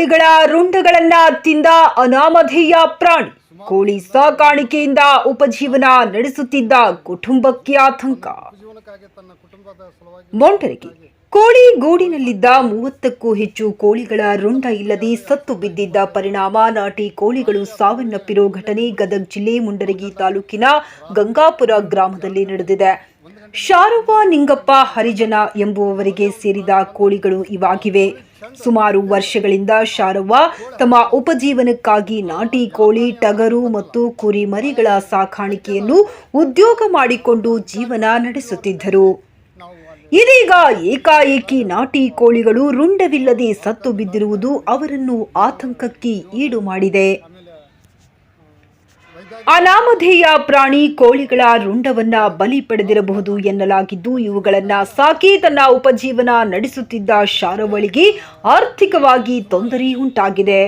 ಕೋಳಿಗಳ ರುಂಡಗಳನ್ನ ತಿಂದ ಅನಾಮಧೇಯ ಪ್ರಾಣಿ. ಕೋಳಿ ಸಾಕಾಣಿಕೆಯಿಂದ ಉಪಜೀವನ ನಡೆಸುತ್ತಿದ್ದ ಕುಟುಂಬಕ್ಕೆ ಆತಂಕ. ಮೊಂಟರಿಗೆ ಕೋಳಿ ಗೂಡಿನಲ್ಲಿದ್ದ ಮೂವತ್ತಕ್ಕೂ ಹೆಚ್ಚು ಕೋಳಿಗಳ ರುಂಡ ಇಲ್ಲದೆ ಸತ್ತು ಬಿದ್ದಿದ್ದ ಪರಿಣಾಮ ನಾಟಿ ಕೋಳಿಗಳು ಸಾವನ್ನಪ್ಪಿರೋ ಘಟನೆ ಗದಗ ಜಿಲ್ಲೆ ಮುಂಡರಗಿ ತಾಲೂಕಿನ ಗಂಗಾಪುರ ಗ್ರಾಮದಲ್ಲಿ ನಡೆದಿದೆ. ಶಾರವ್ವ ನಿಂಗಪ್ಪ ಹರಿಜನ ಎಂಬುವವರಿಗೆ ಸೇರಿದ ಕೋಳಿಗಳು ಇವಾಗಿವೆ. ಸುಮಾರು ವರ್ಷಗಳಿಂದ ಶಾರವ್ವ ತಮ್ಮ ಉಪಜೀವನಕ್ಕಾಗಿ ನಾಟಿ ಕೋಳಿ, ಟಗರು ಮತ್ತು ಕುರಿ ಮರಿಗಳ ಸಾಕಾಣಿಕೆಯನ್ನು ಉದ್ಯೋಗ ಮಾಡಿಕೊಂಡು ಜೀವನ ನಡೆಸುತ್ತಿದ್ದರು. ಇದೀಗ ಏಕಾಏಕಿ ನಾಟಿ ಕೋಳಿಗಳು ರುಂಡವಿಲ್ಲದೆ ಸತ್ತು ಬಿದ್ದಿರುವುದು ಅವರನ್ನು ಆತಂಕಕ್ಕೆ ಈಡು ಮಾಡಿದೆ. ಅನಾಮಧೇಯ ಪ್ರಾಣಿ ಕೋಳಿಗಳ ರುಂಡವನ್ನ ಬಲಿ ಪಡೆದಿರಬಹುದು ಎನ್ನಲಾಗಿದ್ದು, ಇವುಗಳನ್ನ ಸಾಕಿ ತನ್ನ ಉಪಜೀವನ ನಡೆಸುತ್ತಿದ್ದ ಶಾರವಳಿಗೆ ಆರ್ಥಿಕವಾಗಿ ತೊಂದರೆ ಉಂಟಾಗಿದೆ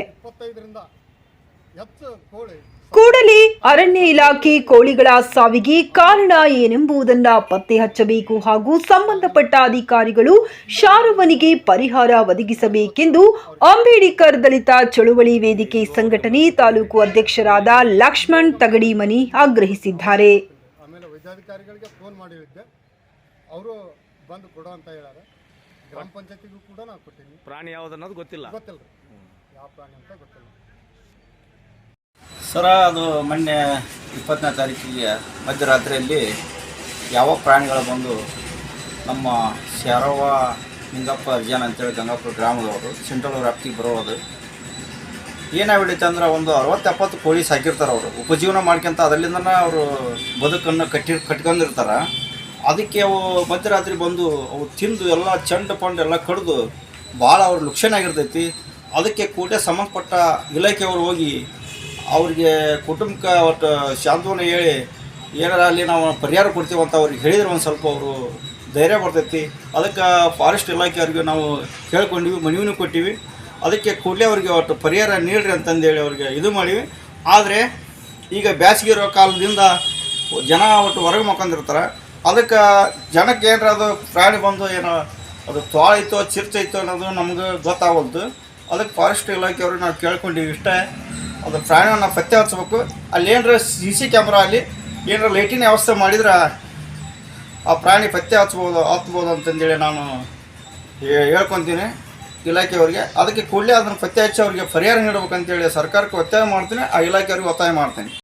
ಕೂಡಲೇ ಅರಣ್ಯ ಇಲಾಖೆ ಕೋಳಿಗಳ ಸಾವಿಗೆ ಕಾರಣ ಏನೆಂಬುದನ್ನ ಪತ್ತೆ ಹಚ್ಚಬೇಕು ಹಾಗೂ ಸಂಬಂಧಪಟ್ಟ ಅಧಿಕಾರಿಗಳು ಶಾರವನಿಗೆ ಪರಿಹಾರ ಒದಗಿಸಬೇಕೆಂದು ಅಂಬೇಡ್ಕರ್ ದಲಿತ ಚಳುವಳಿ ವೇದಿಕೆ ಸಂಘಟನೆ ತಾಲೂಕು ಅಧ್ಯಕ್ಷರಾದ ಲಕ್ಷ್ಮಣ್ ತಗಡಿಮನಿ ಆಗ್ರಹಿಸಿದ್ದಾರೆ. ಆಮೇಲೆ ವೈದ್ಯಾಧಿಕಾರಿಗಳಿಗೆ ಫೋನ್ ಮಾಡಿದ್ದೆ. ಅವರು ಬಂದು ಕೊಡು ಅಂತ ಹೇಳ್ಯಾರ. ಗ್ರಾಮ ಪಂಚಾಯತಿಗೂ ಕೂಡ ನಾವು ಕೊಟ್ಟಿವಿ ಪ್ರಾಣಿ ಯಾವ್ದು ಅನ್ನೋದು ಗೊತ್ತಿಲ್ಲ. ಗೊತ್ತಿಲ್ಲ. ಯಾವ ಪ್ರಾಣಿ ಅಂತ ಗೊತ್ತಿಲ್ಲ. ಸರ, ಅದು ಮೊನ್ನೆ ಇಪ್ಪತ್ತನೇ ತಾರೀಕಿಗೆ ಮಧ್ಯರಾತ್ರಿಯಲ್ಲಿ ಯಾವ ಪ್ರಾಣಿಗಳು ಬಂದು ನಮ್ಮ ಶರವ ನಿಂಗಪ್ಪ ಅರ್ಜನ್ ಅಂತೇಳಿ ಗಂಗಾಪುರ ಗ್ರಾಮದವರು ಸೆಂಟ್ರಲ್ ವ್ಯಾಪ್ತಿಗೆ ಬರೋದು. ಏನಾಗ್ಬಿಡುತ್ತೆ ಅಂದ್ರೆ ಒಂದು ಅರವತ್ತು ಎಪ್ಪತ್ತು ಕೋಳಿ ಸಾಕಿರ್ತಾರೆ ಅವರು. ಉಪಜೀವನ ಮಾಡ್ಕೊಂತ ಅದರಲ್ಲಿಂದನೇ ಅವರು ಬದುಕನ್ನು ಕಟ್ಟಿ ಕಟ್ಕೊಂಡಿರ್ತಾರೆ. ಅದಕ್ಕೆ ಅವು ಮಧ್ಯರಾತ್ರಿ ಬಂದು ಅವು ತಿಂದು ಎಲ್ಲ ಚಂಡ ಪಂಡ್ ಎಲ್ಲ ಕಡಿದು ಭಾಳ ಅವ್ರ ಲುಕ್ಷಣ ಆಗಿರ್ತೈತಿ. ಅದಕ್ಕೆ ಕೂಡಲೇ ಸಂಬಂಧಪಟ್ಟ ಇಲಾಖೆಯವರು ಹೋಗಿ ಅವ್ರಿಗೆ ಕುಟುಂಬಕ್ಕೆ ಅವತ್ತು ಶಾಂತವನ್ನ ಹೇಳಿ, ಏನಾರ ಅಲ್ಲಿ ನಾವು ಪರಿಹಾರ ಕೊಡ್ತೀವಿ ಅಂತ ಅವ್ರಿಗೆ ಹೇಳಿದ್ರೆ ಒಂದು ಸ್ವಲ್ಪ ಅವರು ಧೈರ್ಯ ಬರ್ತೈತಿ. ಅದಕ್ಕೆ ಫಾರೆಸ್ಟ್ ಇಲಾಖೆಯವ್ರಿಗೆ ನಾವು ಕೇಳ್ಕೊಂಡಿವಿ, ಮನವಿನೂ ಕೊಟ್ಟಿವಿ. ಅದಕ್ಕೆ ಕೂಡಲೇ ಅವ್ರಿಗೆ ಒಟ್ಟು ಪರಿಹಾರ ನೀಡ್ರಿ ಅಂತಂದೇಳಿ ಅವ್ರಿಗೆ ಇದು ಮಾಡಿವಿ. ಆದರೆ ಈಗ ಬ್ಯಾಸಿಗೆ ಇರೋ ಕಾಲದಿಂದ ಜನ ಒಟ್ಟು ಹೊರಗೆ ಮಕ್ಕೊಂಡಿರ್ತಾರೆ. ಅದಕ್ಕೆ ಜನಕ್ಕೆ ಏನಾರ ಅದು ಪ್ರಾಣಿ ಬಂದು ಏನೋ ಅದು ತೋಳೈತೋ ಚಿರ್ಚೈತೋ ಅನ್ನೋದು ನಮ್ಗೆ ಗೊತ್ತಾಗಲ್ದು ಅದಕ್ಕೆ ಫಾರೆಸ್ಟ್ ಇಲಾಖೆಯವ್ರಿಗೆ ನಾವು ಕೇಳ್ಕೊಂಡಿವಿ ಇಷ್ಟೇ. ಅದು ಪ್ರಾಣವನ್ನು ಪತ್ತೆ ಹಚ್ಚಬೇಕು. ಅಲ್ಲಿ ಏನರ ಸಿ ಸಿ ಕ್ಯಾಮ್ರಾ ಅಲ್ಲಿ ಏನರ ಲೈಟಿನ ವ್ಯವಸ್ಥೆ ಮಾಡಿದ್ರೆ ಆ ಪ್ರಾಣಿ ಪತ್ತೆ ಹಚ್ಬೋದು ಹತ್ಬೋದು ಅಂತಂದೇಳಿ ನಾನು ಹೇಳ್ಕೊತೀನಿ ಇಲಾಖೆಯವರಿಗೆ. ಅದಕ್ಕೆ ಕೂಡಲೇ ಅದನ್ನು ಪತ್ತೆ ಹಚ್ಚಿ ಅವ್ರಿಗೆ ಪರಿಹಾರ ನೀಡಬೇಕಂತೇಳಿ ಸರ್ಕಾರಕ್ಕೆ ಒತ್ತಾಯ ಮಾಡ್ತೀನಿ. ಆ ಇಲಾಖೆಯವ್ರಿಗೆ ಒತ್ತಾಯ ಮಾಡ್ತೀನಿ.